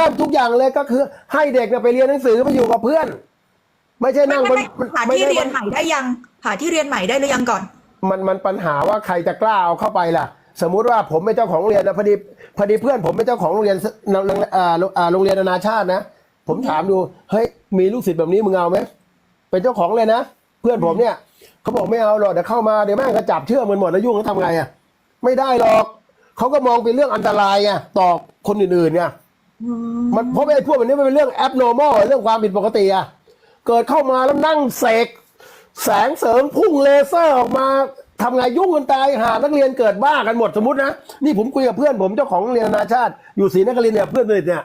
ริ่มทุกอย่างเลยก็คือให้เด็กเนี่ยไปเรียนหนังสือไปอยู่กับเพื่อน ไม่ใช่นั่งบนไม่ไม่หาไม่ที่ได้เรียนใหม่ได้ยัง หาที่เรียนใหม่ได้หรือยังก่อน มันมันปัญหาว่าใครจะกล้าเอาเข้าไปล่ะ สมมุติว่าผมเป็นเจ้าของโรงเรียนนะพอดีพอดีเพื่อนผมเป็นเจ้าของโรงเรียนโรงอ่าอ่าโรงเรียนนานาชาตินะผมถามดูเฮ้ยมีลูกศิษย์แบบนี้มึงเอาไหมเป็นเจ้าของเลยนะเพื่อนผมเนี่ยเขาบอกไม่เอาหรอกเดี๋ยวเข้ามาเดี๋ยวแม่งก็จับเชื่อมมันหมดแล้วยุ่งแล้วทำไงอะไม่ได้หรอกเขาก็มองเป็นเรื่องอันตรายไงต่อคนอื่นๆเนี่ย มันเพราะไอ้พวกแบบนี้มันเป็นเรื่อง abnormal เรื่องความผิดปกติอะเกิดเข้ามาแล้วนั่งเสกแสงเสริมพุ่งเลเซอร์ออกมาทำไงยุ่งกันตายหานักเรียนเกิดบ้ากันหมดสมมตินะนี่ผมคุยกับเพื่อนผมเจ้าของเรียนนานาชาติ อยู่ศรีนครินเนี่ยเพื่อนสนิทเนี่ย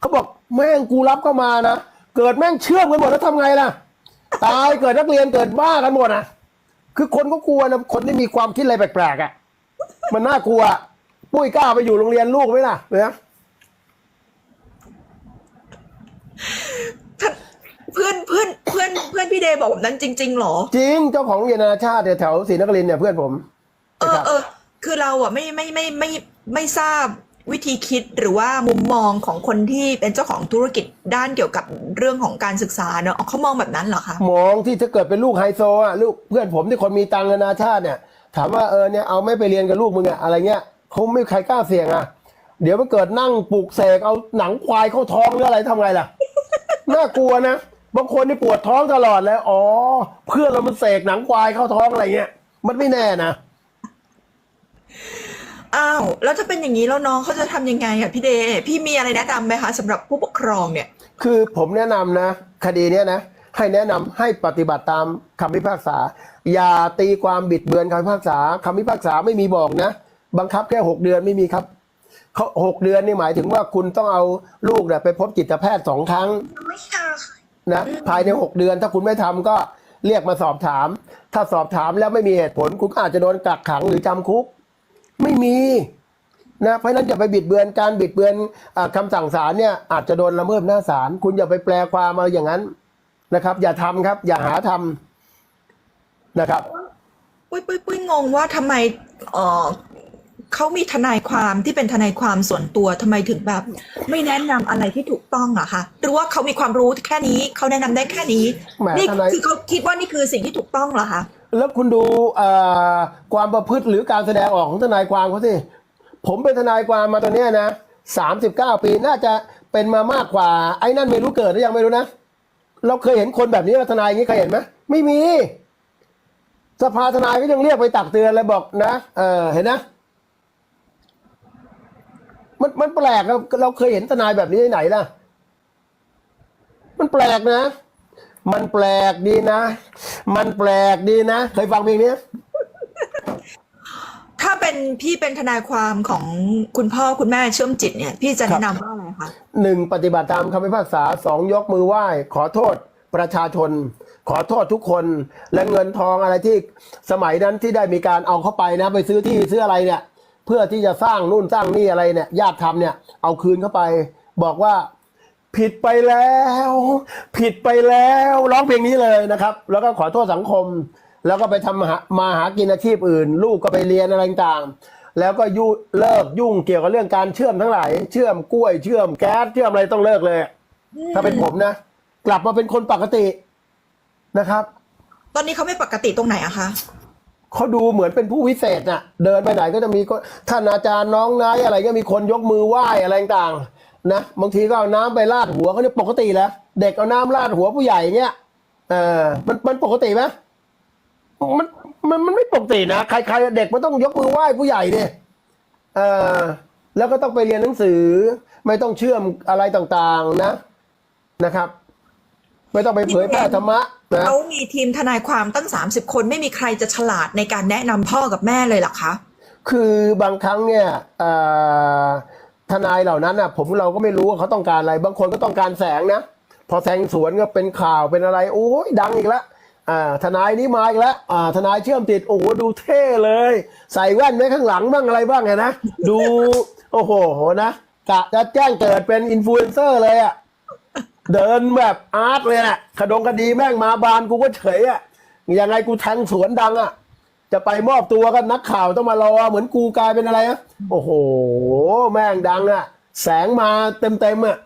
เขาบอกแม่งกูรับเข้ามานะเกิดแม่งเชื่อมกันหมดแล้วทำไงล่ะ ตายเกิดนักเรียนเกิดบ้ากันหมดนะคือคนก็กลัวนะคนที่มีความคิดอะไรแปลกๆอะ มันน่ากลัว ปุ้ยกล้าไปอยู่โรงเรียนลูกไหมล่ะเนี่ย เพื่อนเพื่อนเพื่อนเพื่อนพี่เดย์บอกแบบนั้นจริงๆหรอ จริงเจ้าของโรงเรียนนานาชาติแถวศรีนครินทร์เนี่ยเพื่อนผมเออเออคือเราอะไม่ไม่ไม่ไม่ไม่ทราบวิธีคิดหรือว่ามุมมองของคนที่เป็นเจ้าของธุรกิจด้านเกี่ยวกับเรื่องของการศึกษาเนอะเขามองแบบนั้นเหรอคะมองที่ถ้าเกิดเป็นลูกไฮโซอะลูกเพื่อนผมที่คนมีตังค์นานาชาติเนี่ย ถามว่าเออเนี่ยเอาไม่ไปเรียนกับลูกมึงอะอะไรเงี้ยเขาไม่มีใครกล้าเสี่ยงอะเดี๋ยวมันเกิดนั่งปลูกเสกเอาหนังควายเข้าท้องหรืออะไรทำไงล่ะ น่ากลัวนะ บางคนนี่ปวดท้องตลอดเลยอ๋อ เพื่อนเรามันเสกหนังควายเข้าท้องอะไรเงี้ย มันไม่แน่นะ อ้าวแล้วถ้าเป็นอย่างนี้แล้วน้องเขาจะทำยังไงอะพี่เดย์พี่มีอะไรแนะนำไหมคะสำหรับผู้ปกครองเนี่ย คือผมแนะนำนะ คดีเนี้ยนะ ให้แนะนำให้ปฏิบัติตามคำพิพากษา อย่าตีความบิดเบือนคำพิพากษาคำพิพากษาไม่มีบอกนะ บังคับแค่หกเดือนไม่มีครับเขาหกเดือนนี่หมายถึงว่าคุณต้องเอาลูกเนี่ยไปพบจิตแพทย์สองครั้ง นะภายในหกเดือน ถ้าคุณไม่ทำก็เรียกมาสอบถาม ถ้าสอบถามแล้วไม่มีเหตุผล คุณอาจจะโดนกักขังหรือจำคุก ไม่มีนะเพราะนั้นอย่าไปบิดเบือนการบิดเบือนอาคำสั่งศาลเนี่ยอาจจะโดนละเมิดหน้าศาลคุณอย่าไปแปลความมาอย่างนั้นนะครับ อย่าทำครับ อย่าหาทำนะครับ ปุ้ยปุ้ยปุ้ยงงว่าทำไมเออ เขามีทนายความที่เป็นทนายความส่วนตัวทำไมถึงแบบ ไม่แนะนำอะไรที่ถูกต้องอะคะหรือว่าเขามีความรู้แค่นี้เขาแนะนำได้แค่นี้แหมนี่ทนายคือเขาคิดว่านี่คือสิ่งที่ถูกต้องเหรอคะแล้วคุณดูเอ่อความประพฤติหรือการแสดงออกของทนายความเขาสิผมเป็นทนายความมาตอนเนี้ยนะสามสิบเก้าปีน่าจะเป็นมามากกว่า ไอ้นั่นไม่รู้เกิดหรือยังไม่รู้นะเราเคยเห็นคนแบบนี้ว่าทนายอย่างนี้เคยเห็นไหมไม่มีสภาทนายก็ยังเรียกไปตักเตือนเลยบอกนะ เออเห็นนะ มันมันแปลกเราเราเคยเห็นทนายแบบนี้ที่ไหนล่ะ มันแปลกนะ มันแปลกดีนะ มันแปลกดีนะเคยฟังเพลงนี้ถ้าเป็นพี่เป็นทนายความของคุณพ่อคุณแม่เชื่อมจิตเนี่ย พี่จะแนะนำว่าอะไรคะหนึ่งปฏิบัติตามคำพิพากษาสองยกมือไหว้ ขอโทษประชาชน ขอโทษทุกคนและเงินทองอะไรที่สมัยนั้นที่ได้มีการเอาเข้าไปนะ ไปซื้อที่ซื้ออะไรเนี่ย เพื่อที่จะสร้างนู่นสร้างนี่อะไรเนี่ยญาติทำเนี่ย เอาคืนเข้าไป บอกว่า ผิดไปแล้ว ผิดไปแล้วร้องเพลงนี้เลยนะครับ แล้วก็ขอโทษสังคม แล้วก็ไปทำหามาหากินอาชีพอื่น ลูกก็ไปเรียนอะไรต่างๆแล้วก็ยุเลิกยุ่งเกี่ยวกับเรื่องการเชื่อมทั้งหลาย เชื่อมกล้วยเชื่อมแก๊สเชื่อมอะไรต้องเลิกเลย ถ้าเป็นผมนะ กลับมาเป็นคนปกตินะครับ ตอนนี้เขาไม่ปกติตรงไหนอะคะ เขาดูเหมือนเป็นผู้วิเศษน่ะ เดินไปไหนก็จะมีคนท่านอาจารย์น้องนายอะไรก็มีคนยกมือไหว้อะไรต่างๆนะบางทีก็เอาน้ำไปราดหัวเขาเนี่ยปกติแล้ว เด็กเอาน้ำราดหัวผู้ใหญ่เงี้ยเออมันมันปกติไหมมันมันมันไม่ปกตินะใครใครเด็กมันต้องยกมือไหว้ผู้ใหญ่เนี่ยเออแล้วก็ต้องไปเรียนหนังสือ ไม่ต้องเชื่อมอะไรต่างๆนะนะครับ ไม่ต้องไปเผยแพร่ธรรมะนะเขามีทีมทนายความตั้ง 30 คนไม่มีใครจะฉลาดในการแนะนำพ่อกับแม่เลยเหรอคะ คือบางครั้งเนี่ยเอ่อทนายเหล่านั้นน่ะ ผมเราก็ไม่รู้ว่าเขาต้องการอะไร บางคนก็ต้องการแสงนะ พอแสงสวนก็เป็นข่าวเป็นอะไร โอ้ยดังอีกแล้วอ่าทนายนี้มาอีกแล้วอ่าทนายเชื่อมติดโอ้โหดูเท่เลย ใส่แว่นไว้ข้างหลังบ้างอะไรบ้างไงนะดู โอ้โหนะกะจะแจ้งเกิดเป็นอินฟลูเอนเซอร์เลยอะ เดินแบบอาร์ตเลยน่ะขดงคดีแม่งมาบานกูก็เฉยอะยังไงกูแทงสวนดังอะจะไปมอบตัวกันนักข่าวต้องมารอเหมือนกูกลายเป็นอะไรนะโอ้โห แม่งดังอะแสงมาเต็มๆอะ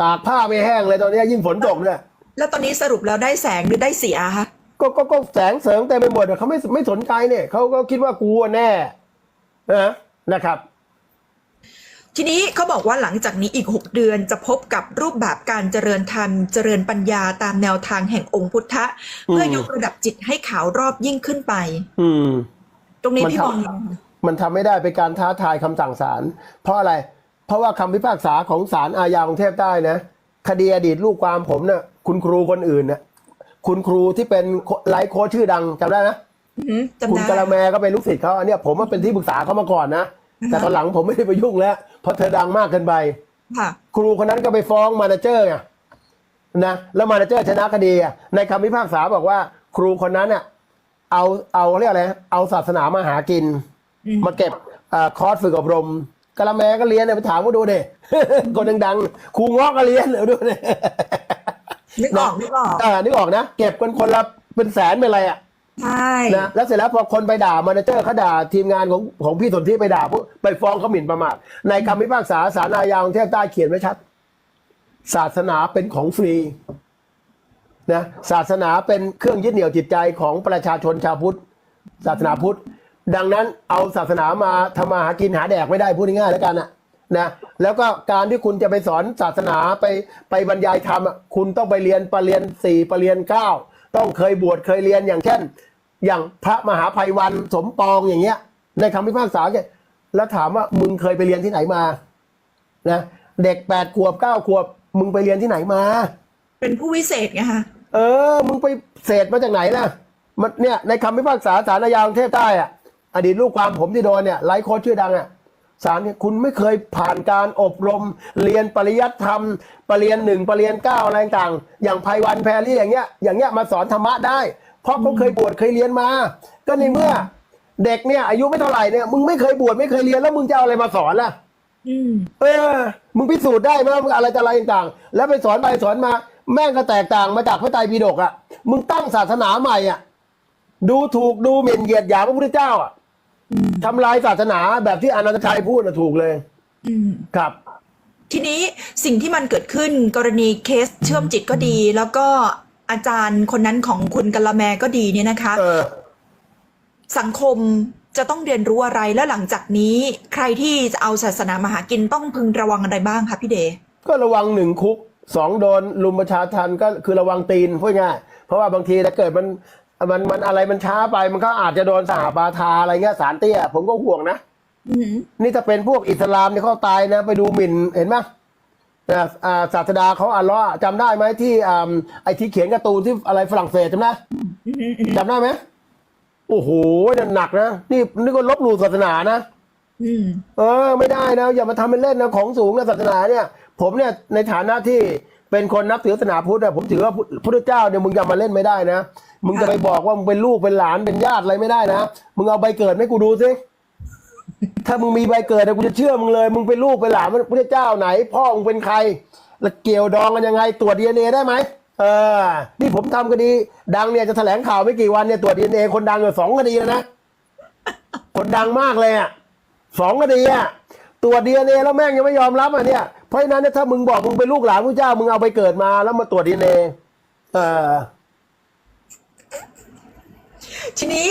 ตากผ้าไม่แห้งเลยตอนนี้ยิ่งฝนตกเนี่ยแล้วตอนนี้สรุปแล้วได้แสงหรือได้เสียคะก็ก็ก็แสงเสริงเต็มไปหมดอะเขาไม่ไม่สนใจเนี่ยเขาก็คิดว่ากูอะแน่นะนะครับ ทีนี้เขาบอกว่าหลังจากนี้อีก 6 เดือนจะพบกับรูปแบบการเจริญธรรม เจริญปัญญาตามแนวทางแห่งองค์พุทธะ เพื่อยกระดับจิตให้ขาวรอบยิ่งขึ้นไป อืม ตรงนี้มันพี่ทำมองยังไงคะมันทำไม่ได้เป็นการท้าทายคำสั่งศาลเพราะอะไร เพราะว่าคำพิพากษาของศาลอาญากรุงเทพใต้นะคดีอดีตลูกความผมเนี่ยคุณครูคนอื่นเนี่ยคุณครูที่เป็นไลฟ์โค้ชชื่อดังจำได้นะอือหือจำคุณได้กะละแมก็เป็นลูกศิษย์เขาอันเนี้ยผมว่าเป็นที่ปรึกษาเขามาก่อนนะ แต่ตอนหลังผมไม่ได้ไปยุ่งแล้วเพราะเธอดังมากเกินไปค่ะ ครูคนนั้นก็ไปฟ้องมาเนเจอร์ไงนะแล้วมาเนเจอร์ชนะคดีอะในคำพิพากษาบอกว่า ครูคนนั้นเนี่ยเอาเอาเรียกอะไรเอาศาสนามาหากินอืมมาเก็บเอ่อคอร์สฝึกอบรมกะละแมก็เรียนเนี่ยไปถามว่าดูเด้คนดังๆครูง้อก็เรียนเดี๋ยวดูเด้นึกออกนึกออกอ่านึกออกนะ เก็บกันคนละเป็นแสนเป็นอะไรอะ ใช่ นะแล้วเสร็จแล้วพอคนไปด่ามาเนเจอร์เขาด่าทีมงานของของพี่สนธิไปด่าไปฟ้องเขาหมิ่นประมาทในคำพิพากษาศาลอาญากรุงเทพใต้เขียนไว้ชัด ศาสนาเป็นของฟรีนะศาสนาเป็นเครื่องยึดเหนี่ยวจิตใจของประชาชนชาวพุทธ ศาสนาพุทธ ดังนั้นเอาศาสนามาทำมาหากินหาแดกไม่ได้พูดง่ายๆแล้วกันนะนะแล้วก็การที่คุณจะไปสอนศาสนาไปไปบรรยายธรรมอะคุณต้องไปเรียนปรริญญาสี่ปรริญญาเก้า ต้องเคยบวชเคยเรียนอย่างเช่น อย่างพระมหาภัยวันสมปองอย่างเงี้ย ในคำพิพากษาเนี่ยแล้วถามว่ามึงเคยไปเรียนที่ไหนมานะเด็กแปดขวบเก้าขวบ มึงไปเรียนที่ไหนมา เป็นผู้วิเศษไงคะเออ มึงไปเศษมาจากไหนล่ะมันเนี่ยในคำพิพากษาศาลอาญากรุงเทพใต้อะอดีตลูกความผมที่โดนเนี่ยไลฟ์โค้ชชื่อดังอะ ศาลเนี่ยคุณไม่เคยผ่านการอบรม เรียนปริยัติธรรม ปรริญญาหนึ่งปรริญญาเก้าอะไรต่างๆอย่างภัยวันแพรรี่อย่างเงี้ย อย่างเงี้ยมาสอนธรรมะได้ เพราะเขาเคยบวชเคยเรียนมา ก็ในเมื่อ เด็กเนี่ย อายุไม่เท่าไหร่เนี่ยมึงไม่เคยบวชไม่เคยเรียนแล้วมึงจะเอาอะไรมาสอนล่ะอืมเออ มึงพิสูจน์ได้ไหมว่ามึงอะไรจะอะไรต่างๆ แล้วไปสอนไปสอนมา แม่งก็แตกต่างมาจากพระไตรปิฎกอะมึงตั้งศาสนาใหม่อะดูถูกดูหมิ่นเหยียดหยามพระพุทธเจ้าอะอืม ทำลายศาสนาแบบที่อนันตชัยพูดน่ะถูกเลยอืมครับ ทีนี้สิ่งที่มันเกิดขึ้นกรณีเคสเชื่อมจิตก็ดี แล้วก็อาจารย์คนนั้นของคุณกะละแมก็ดีเนี่ยนะคะเออสังคมจะต้องเรียนรู้อะไรแล้วหลังจากนี้ ใครที่จะเอาศาสนามาหากินต้องพึงระวังอะไรบ้างคะพี่เดก็ระวังหนึ่งคุกสองโดนลุมประชาทันก็คือระวังตีนพูดง่ายเพราะว่าบางทีถ้าเกิดมัน มันมันอะไรมันช้าไปมันก็อาจจะโดนสหบาทาอะไรเงี้ยสารเตี้ย ผมก็ห่วงนะอืมนี่ถ้าเป็นพวกอิสลามเนี่ยเขาตายนะ ไปดูหมิ่นเห็นไหมอ่าอ่าศาสดาเขาอัลเลาะห์จำได้ไหมที่อ่าไอที่เขียนการ์ตูนที่อะไรฝรั่งเศสจำได้อืมอืมจำได้ไหมโอ้โหนั่นหนักนะนี่นี่ก็ลบหลู่ศาสนานะอืมเออ ไม่ได้นะ อย่ามาทำเป็นเล่นนะของสูงนะศาสนาเนี่ย ผมเนี่ยในฐานะที่ เป็นคนนับถือศาสนาพุทธอะผมถือว่าพุทธเจ้าเนี่ยมึงอย่ามาเล่นไม่ได้นะ มึงจะไปบอกว่ามึงเป็นลูกเป็นหลานเป็นญาติอะไรไม่ได้นะ มึงเอาใบเกิดให้กูดูสิถ้ามึงมีใบเกิดอะกูจะเชื่อมึงเลย มึงเป็นลูกเป็นหลานพุทธเจ้าไหน พ่อมึงเป็นใคร แล้วเกี่ยวดองกันยังไงตรวจดีเอ็นเอได้ไหมเออ นี่ผมทำคดี ดังเนี่ยจะแถลงข่าวไม่กี่วันเนี่ยตรวจดีเอ็นเอคนดังอยู่สองคดีแล้วนะ คนดังมากเลยอะสองคดีอะตรวจดีเอ็นเอแล้วแม่งยังไม่ยอมรับอะเนี่ย เพราะฉะนั้นเนี่ยถ้ามึงบอกมึงเป็นลูกหลานพระเจ้ามึงเอาไปเกิดมาแล้วมาตรวจดีเอ็นเอเออทีนี้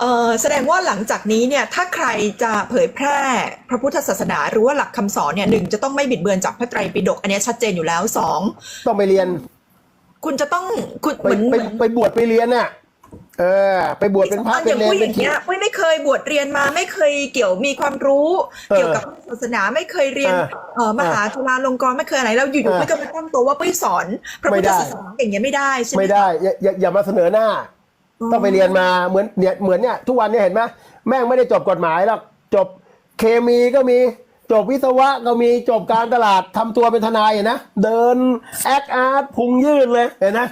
เอ่อแสดงว่าหลังจากนี้เนี่ยถ้าใครจะเผยแพร่พระพุทธศาสนาหรือว่าหลักคำสอนเนี่ยหนึ่งจะต้องไม่บิดเบือนจากพระไตรปิฎกอันเนี้ยชัดเจนอยู่แล้วสองต้องไปเรียน คุณจะต้องคุณไปเหมือนไปไปบวชไปเรียนน่ะ เออ ไปบวชเป็นพระอเป็นย่างเนรผู้หเป็ญินงชีเนี่ยปุ้ยไม่เคยบวชเรียนมาไม่เคยเกี่ยวมีความรู้เออเกี่ยวกับศาสนาไม่เคยเรียนเออเอ่อมหาจุฬาลงกรณ์ไม่เคยอะไรแล้วอยู่เอๆอปุ้ยก็มาตั้งตัวว่าปุ้ยสอนพระพุทธศาสนาอย่างเงี้ยไม่ได้ใช่ไหม ไม่ได้อย่าอย่าอย่ามาเสนอหน้า ต้องไปเรียนมาเหมือนเนี่ยเหมือนเนี่ยทุกวันเนี่ยเห็นไหมแม่งไม่ได้จบกฎหมายหรอกจบเคมีก็มีจบวิศวะก็มีจบการตลาดทำตัวเป็นทนายเห็นนะ เดินแอคอาร์ตพุงยืดเลยเห็นนะ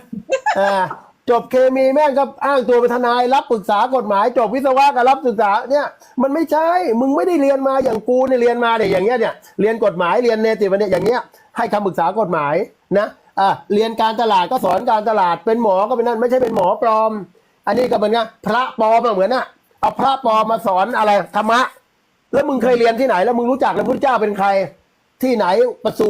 อ่า จบเคมีแม่งก็อ้างตัวเป็นทนายรับปรึกษากฎหมาย จบวิศวะก็รับศึกษาเนี่ยมันไม่ใช่มึงไม่ได้เรียนมาอย่างกูเนี่ยเรียนมาเนี่ยอย่างเงี้ยเนี่ยเรียนกฎหมายเรียนเนติบัณฑิตอย่างเงี้ยให้คำปรึกษากฎหมายนะอะเรียนการตลาดก็สอนการตลาดเป็นหมอก็เป็นนั่นไม่ใช่เป็นหมอปลอม อันนี้ก็เหมือนกันพระปลอมอะเหมือนน่ะเอาพระปลอมมาสอนอะไรธรรมะ แล้วมึงเคยเรียนที่ไหนแล้วมึงรู้จักแล้วพุทธเจ้าเป็นใคร ที่ไหนประสู